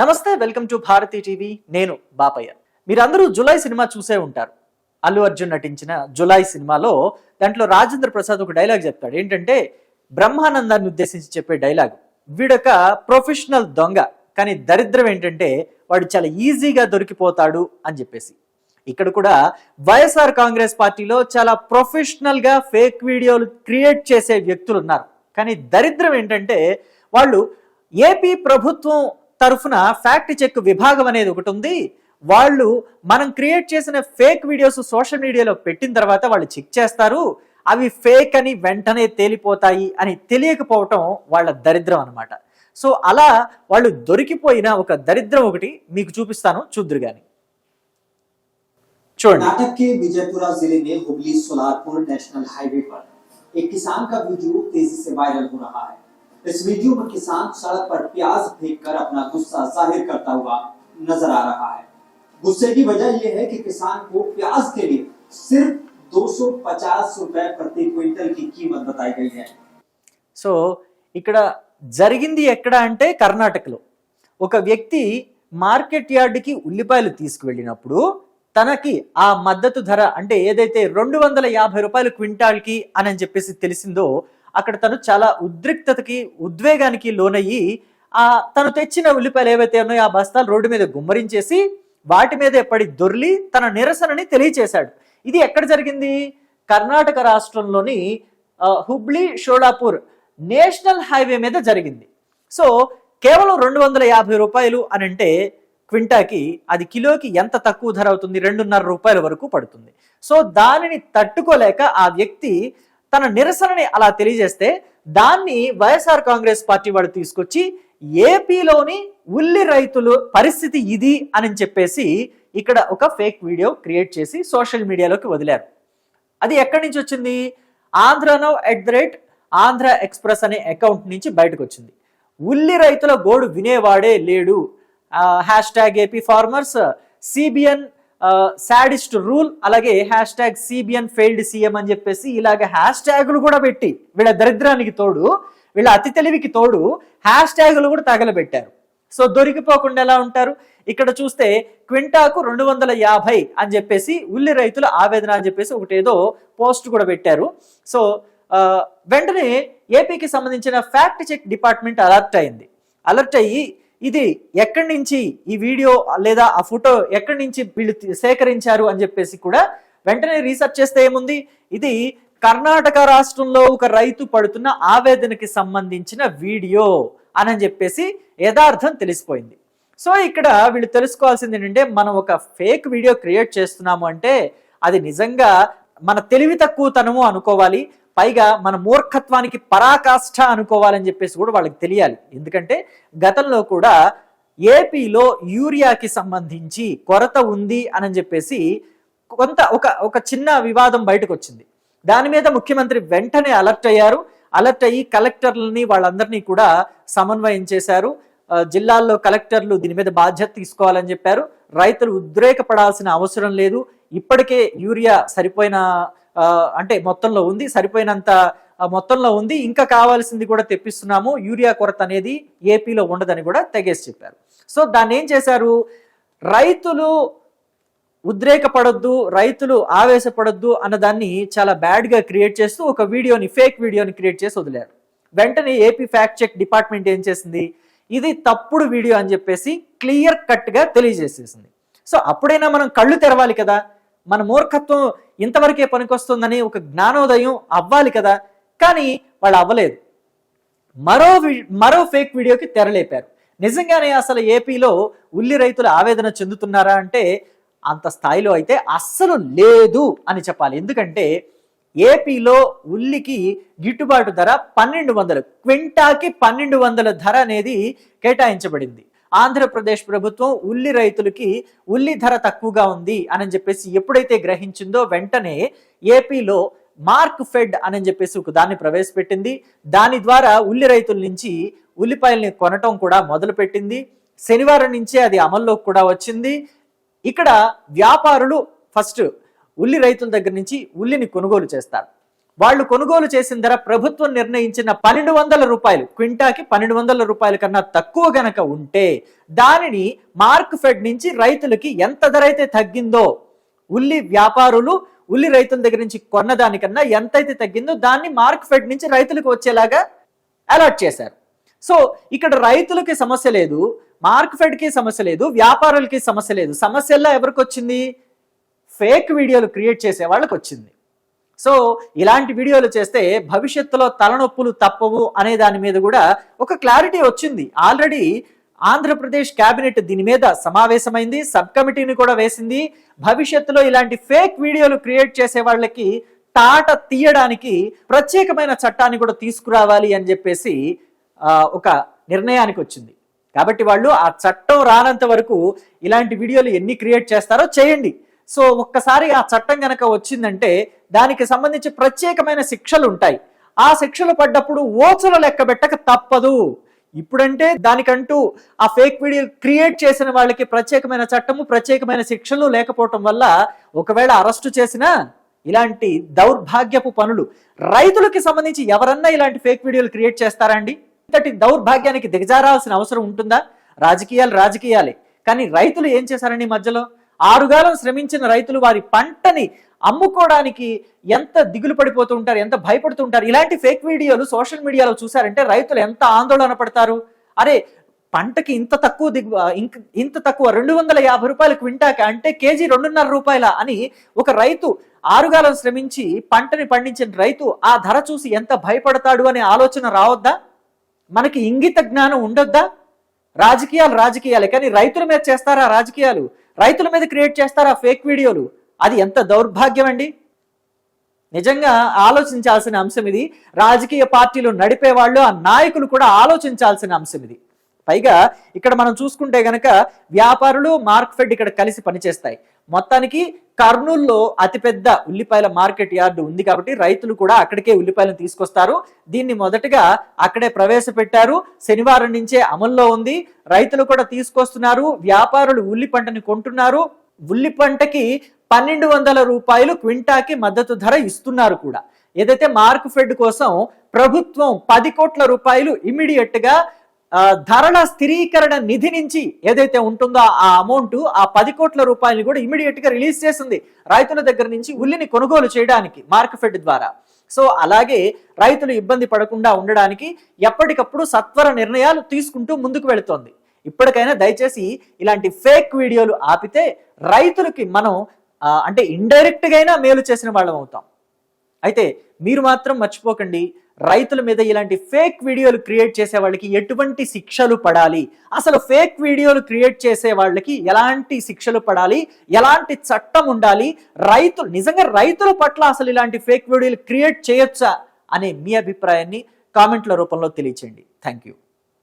నమస్తే welcome to Bharati TV. నేను బాపయ్య. మీరందరూ జులై సినిమా చూసే ఉంటారు. అల్లు అర్జున్ నటించిన జులై సినిమాలో దాంట్లో రాజేంద్ర ప్రసాద్ ఒక డైలాగ్ చెప్తాడు. ఏంటంటే బ్రహ్మానందాన్ని ఉద్దేశించి చెప్పే డైలాగ్. వీడొక ప్రొఫెషనల్ దొంగ కానీ దరిద్రం ఏంటంటే వాడు చాలా ఈజీగా దొరికిపోతాడు అని చెప్పేసి. ఇక్కడ కూడా వైఎస్ఆర్ కాంగ్రెస్ పార్టీలో చాలా ప్రొఫెషనల్గా ఫేక్ వీడియోలు క్రియేట్ చేసే వ్యక్తులు ఉన్నారు. కానీ దరిద్రం ఏంటంటే వాళ్ళు ఏపీ ప్రభుత్వం తరఫున ఫ్యాక్ట్ చెక్ విభాగం అనేది ఒకటి ఉంది వాళ్ళు మనం క్రియేట్ చేసిన ఫేక్ వీడియోస్ సోషల్ మీడియాలో పెట్టిన తర్వాత వాళ్ళు చెక్ చేస్తారు అవి ఫేక్ అని వెంటనే తేలిపోతాయి అని తెలియకపోవటం వాళ్ళ దరిద్రం అన్నమాట సో అలా వాళ్ళు దొరికిపోయిన ఒక దరిద్రం ఒకటి మీకు చూపిస్తాను చూద్దరు గాని చూడండి कर्नाटक के विजयपुरा जिले में हुबली सोलारपुर नेशनल हाईवे पर एक किसान का वीडियो तेजी से वायरल हो रहा है इस वीडियो में किसान सड़क पर प्याज फेंक कर अपना गुस्सा जाहिर करता हुआ नजर आ रहा है गुस्से की वजह यह है कि किसान को प्याज के लिए सिर्फ 250 रुपए प्रति क्विंटल की कीमत बताई गई है సో ఇక్కడ జరిగింది ఎక్కడ అంటే కర్ణాటకలో ఒక వ్యక్తి మార్కెట్ యార్డ్కి ఉల్లిపాయలు తీసుకువెళ్ళినప్పుడు తనకి ఆ మద్దతు ధర అంటే ఏదైతే రెండు వందల యాభై రూపాయలు క్వింటాల్కి అని అని చెప్పేసి తెలిసిందో అక్కడ తను చాలా ఉద్రిక్తతకి ఉద్వేగానికి లోనయ్యి ఆ తను తెచ్చిన ఉల్లిపాయలు ఏవైతే ఉన్నాయో ఆ బస్తాలు రోడ్డు మీద గుమ్మరించేసి వాటి మీదే పడి దొర్లి తన నిరసనని తెలియచేశాడు. ఇది ఎక్కడ జరిగింది? కర్ణాటక రాష్ట్రంలోని హుబ్లీ షోలాపూర్ నేషనల్ హైవే మీద జరిగింది. సో కేవలం రెండు వందల యాభై రూపాయలు అని అంటే క్వింటాకి అది కిలోకి ఎంత తక్కువ ధర అవుతుంది? రెండున్నర రూపాయల వరకు పడుతుంది. సో దానిని తట్టుకోలేక ఆ వ్యక్తి తన నిరసనని అలా తెలియజేస్తే దాన్ని వైఎస్ఆర్ కాంగ్రెస్ పార్టీ వాడు తీసుకొచ్చి ఏపీలోని ఉల్లి రైతులు పరిస్థితి ఇది అని చెప్పేసి ఇక్కడ ఒక ఫేక్ వీడియో క్రియేట్ చేసి సోషల్ మీడియాలోకి వదిలారు. అది ఎక్కడి నుంచి వచ్చింది? ఆంధ్రనో at the rate Andhra express అనే అకౌంట్ నుంచి బయటకు వచ్చింది ఉల్లి రైతుల గోడు వినేవాడే లేడు. Hash tag AP farmers CBN sadist rule అలాగే hash tag CBN failed CM అని చెప్పేసి ఇలాగ హ్యాష్ ట్యాగులు కూడా పెట్టి వీళ్ళ దరిద్రానికి తోడు వీళ్ళ అతి తెలివికి తోడు హ్యాష్ ట్యాగులు కూడా తగలబెట్టారు. సో దొరికిపోకుండా ఎలా ఉంటారు? ఇక్కడ చూస్తే క్వింటాకు రెండు వందల యాభై అని చెప్పేసి ఉల్లి రైతుల ఆవేదన అని చెప్పేసి ఒకటేదో పోస్ట్ కూడా పెట్టారు. సో వెంటనే ఏపీకి సంబంధించిన ఫ్యాక్ట్ చెక్ డిపార్ట్మెంట్ అలర్ట్ అయింది. అలర్ట్ అయ్యి ఇది ఎక్కడి నుంచి ఈ వీడియో లేదా ఆ ఫోటో ఎక్కడి నుంచి వీళ్ళు సేకరించారు అని చెప్పేసి కూడా వెంటనే రీసెర్చ్ చేస్తే ఏముంది? ఇది కర్ణాటక రాష్ట్రంలో ఒక రైతు పడుతున్న ఆవేదనకి సంబంధించిన వీడియో అని చెప్పేసి యథార్థం తెలిసిపోయింది. సో ఇక్కడ వీళ్ళు తెలుసుకోవాల్సింది ఏంటంటే మనం ఒక ఫేక్ వీడియో క్రియేట్ చేస్తున్నాము అంటే అది నిజంగా మన తెలివి తక్కువతనము అనుకోవాలి. పైగా మన మూర్ఖత్వానికి పరాకాష్ఠ అనుకోవాలని చెప్పేసి కూడా వాళ్ళకి తెలియాలి. ఎందుకంటే గతంలో కూడా ఏపీలో యూరియాకి సంబంధించి కొరత ఉంది అని చెప్పేసి కొంత ఒక ఒక చిన్న వివాదం బయటకు వచ్చింది దాని మీద ముఖ్యమంత్రి వెంటనే అలర్ట్ అయ్యారు. అలర్ట్ అయ్యి కలెక్టర్లని వాళ్ళందరినీ కూడా సమన్వయం చేశారు. జిల్లాల్లో కలెక్టర్లు దీని మీద బాధ్యత తీసుకోవాలని చెప్పారు. రైతులు ఉద్రేకపడాల్సిన అవసరం లేదు. ఇప్పటికే యూరియా సరిపోయిన అంటే మొత్తంలో ఉంది సరిపోయినంత ఆ, మొత్తంలో ఉంది. ఇంకా కావాల్సింది కూడా తెప్పిస్తున్నాము. యూరియా కొరత అనేది ఏపీలో ఉండదని కూడా తెగేసి చెప్పారు. సో దాన్ని ఏం చేశారు? రైతులు ఉద్రేకపడొద్దు రైతులు ఆవేశపడొద్దు అన్నదాన్ని చాలా బ్యాడ్గా క్రియేట్ చేస్తూ ఒక వీడియోని ఫేక్ వీడియోని క్రియేట్ చేసి వదిలారు. వెంటనే ఏపీ ఫ్యాక్ట్ చెక్ డిపార్ట్మెంట్ ఏం చేసింది? ఇది తప్పుడు వీడియో అని చెప్పేసి క్లియర్ కట్గా తెలియజేసేసింది. సో అప్పుడైనా మనం కళ్ళు తెరవాలి కదా? మన మూర్ఖత్వం ఇంతవరకే పనికొస్తుందని ఒక జ్ఞానోదయం అవ్వాలి కదా. కానీ వాళ్ళు అవ్వలేదు. మరో మరో ఫేక్ వీడియోకి తెరలేపారు. నిజంగానే అసలు ఏపీలో ఉల్లి రైతులు ఆవేదన చెందుతున్నారా అంటే అంత స్థాయిలో అయితే అస్సలు లేదు అని చెప్పాలి. ఎందుకంటే ఏపీలో ఉల్లికి గిట్టుబాటు ధర పన్నెండు వందలు క్వింటాకి పన్నెండు వందల ధర అనేది కేటాయించబడింది. ఆంధ్రప్రదేశ్ ప్రభుత్వం ఉల్లి రైతులకి ఉల్లి ధర తక్కువగా ఉంది అని చెప్పేసి ఎప్పుడైతే గ్రహించిందో వెంటనే ఏపీలో మార్క్ ఫెడ్ అని చెప్పేసి ఒక దాన్ని ప్రవేశపెట్టింది. దాని ద్వారా ఉల్లి రైతుల నుంచి ఉల్లిపాయల్ని కొనటం కూడా మొదలుపెట్టింది. శనివారం నుంచే అది అమల్లోకి కూడా వచ్చింది. ఇక్కడ వ్యాపారులు ఫస్ట్ ఉల్లి రైతుల దగ్గర నుంచి ఉల్లిని కొనుగోలు చేస్తారు. వాళ్ళు కొనుగోలు చేసిన ధర ప్రభుత్వం నిర్ణయించిన పన్నెండు వందల రూపాయలు. క్వింటాకి పన్నెండు వందల రూపాయల కన్నా తక్కువ గనక ఉంటే దానిని మార్క్ ఫెడ్ నుంచి రైతులకి ఎంత ధర అయితే తగ్గిందో ఉల్లి వ్యాపారులు ఉల్లి రైతుల దగ్గర నుంచి కొన్న దానికన్నా ఎంతైతే తగ్గిందో దాన్ని మార్క్ ఫెడ్ నుంచి రైతులకు వచ్చేలాగా అలాట్ చేశారు. సో ఇక్కడ రైతులకి సమస్య లేదు మార్క్ ఫెడ్కి సమస్య లేదు వ్యాపారులకి సమస్య లేదు. సమస్యల్లో ఎవరికి వచ్చింది? ఫేక్ వీడియోలు క్రియేట్ చేసే వాళ్ళకి వచ్చింది. సో ఇలాంటి వీడియోలు చేస్తే భవిష్యత్తులో తలనొప్పులు తప్పవు అనే దాని మీద కూడా ఒక క్లారిటీ వచ్చింది. ఆల్రెడీ ఆంధ్రప్రదేశ్ కేబినెట్ దీని మీద సమావేశమైంది సబ్ కమిటీని కూడా వేసింది. భవిష్యత్తులో ఇలాంటి ఫేక్ వీడియోలు క్రియేట్ చేసే వాళ్ళకి తాట తీయడానికి ప్రత్యేకమైన చట్టాన్ని కూడా తీసుకురావాలి అని చెప్పేసి ఒక నిర్ణయానికి వచ్చింది. కాబట్టి వాళ్ళు ఆ చట్టం రానంత వరకు ఇలాంటి వీడియోలు ఎన్ని క్రియేట్ చేస్తారో చేయండి. సో ఒక్కసారి ఆ చట్టం గనక వచ్చిందంటే దానికి సంబంధించి ప్రత్యేకమైన శిక్షలు ఉంటాయి. ఆ శిక్షలు పడ్డప్పుడు ఓచలు లెక్క పెట్టక తప్పదు. ఇప్పుడంటే దానికంటూ ఆ ఫేక్ వీడియో క్రియేట్ చేసిన వాళ్ళకి ప్రత్యేకమైన చట్టము ప్రత్యేకమైన శిక్షలు లేకపోవటం వల్ల ఒకవేళ అరెస్టు చేసినా ఇలాంటి దౌర్భాగ్యపు పనులు. రైతులకి సంబంధించి ఎవరన్నా ఇలాంటి ఫేక్ వీడియోలు క్రియేట్ చేస్తారా అండి? ఇంతటి దౌర్భాగ్యానికి దిగజారాల్సిన అవసరం ఉంటుందా? రాజకీయాలు రాజకీయాలే. కానీ రైతులు ఏం చేశారండి మధ్యలో? ఆరుగాలం శ్రమించిన రైతులు వారి పంటని అమ్ముకోవడానికి ఎంత దిగులు పడిపోతూ ఉంటారు ఎంత భయపడుతూ ఉంటారు? ఇలాంటి ఫేక్ వీడియోలు సోషల్ మీడియాలో చూసారంటే రైతులు ఎంత ఆందోళన పడతారు? అరే పంటకి ఇంత తక్కువ దిగు ఇంత తక్కువ రెండు వందల యాభై రూపాయలు క్వింటాక అంటే కేజీ రెండున్నర రూపాయల అని ఒక రైతు ఆరుగాలం శ్రమించి పంటని పండించిన రైతు ఆ ధర చూసి ఎంత భయపడతాడు అనే ఆలోచన రావద్దా? మనకి ఇంగిత జ్ఞానం ఉండొద్దా? రాజకీయాలు రాజకీయాలే కానీ రైతుల మీద చేస్తారా రాజకీయాలు? రైతుల మీద క్రియేట్ చేస్తారా ఫేక్ వీడియోలు? అది ఎంత దౌర్భాగ్యం అండి? నిజంగా ఆలోచించాల్సిన అంశం ఇది. రాజకీయ పార్టీలు నడిపే వాళ్ళు ఆ నాయకులు కూడా ఆలోచించాల్సిన అంశం ఇది. పైగా ఇక్కడ మనం చూసుకుంటే గనక వ్యాపారులు మార్క్ఫెడ్ ఇక్కడ కలిసి పనిచేస్తాయి. మొత్తానికి కర్నూల్లో అతిపెద్ద ఉల్లిపాయల మార్కెట్ యార్డు ఉంది కాబట్టి రైతులు కూడా అక్కడికే ఉల్లిపాయలను తీసుకొస్తారు. దీన్ని మొదటగా అక్కడే ప్రవేశపెట్టారు. శనివారం నుంచే అమల్లో ఉంది. రైతులు కూడా తీసుకొస్తున్నారు. వ్యాపారులు ఉల్లి పంటని కొంటున్నారు. ఉల్లి పంటకి పన్నెండు వందల రూపాయలు క్వింటాకి మద్దతు ధర ఇస్తున్నారు కూడా. ఏదైతే మార్క్ ఫెడ్ కోసం ప్రభుత్వం పది కోట్ల రూపాయలు ఇమీడియట్గా ధరల స్థిరీకరణ నిధి నుంచి ఏదైతే ఉంటుందో ఆ అమౌంట్ ఆ పది కోట్ల రూపాయలు కూడా ఇమీడియట్గా రిలీజ్ చేసింది రైతుల దగ్గర నుంచి ఉల్లిని కొనుగోలు చేయడానికి మార్క్ఫెడ్ ద్వారా. సో అలాగే రైతులు ఇబ్బంది పడకుండా ఉండడానికి ఎప్పటికప్పుడు సత్వర నిర్ణయాలు తీసుకుంటూ ముందుకు వెళుతోంది. ఇప్పటికైనా దయచేసి ఇలాంటి ఫేక్ వీడియోలు ఆపితే రైతులకి మనం అంటే ఇండైరెక్ట్గా అయినా మేలు చేసిన వాళ్ళం అవుతాం. అయితే మీరు మాత్రం మర్చిపోకండి రైతుల మీద ఇలాంటి ఫేక్ వీడియోలు క్రియేట్ చేసే వాళ్ళకి ఎటువంటి శిక్షలు పడాలి? అసలు ఫేక్ వీడియోలు క్రియేట్ చేసే వాళ్ళకి ఎలాంటి శిక్షలు పడాలి? ఎలాంటి చట్టం ఉండాలి? రైతులు నిజంగా రైతుల పట్ల అసలు ఇలాంటి ఫేక్ వీడియోలు క్రియేట్ చేయొచ్చా? అనే మీ అభిప్రాయాన్ని కామెంట్ల రూపంలో తెలియచేయండి. Thank you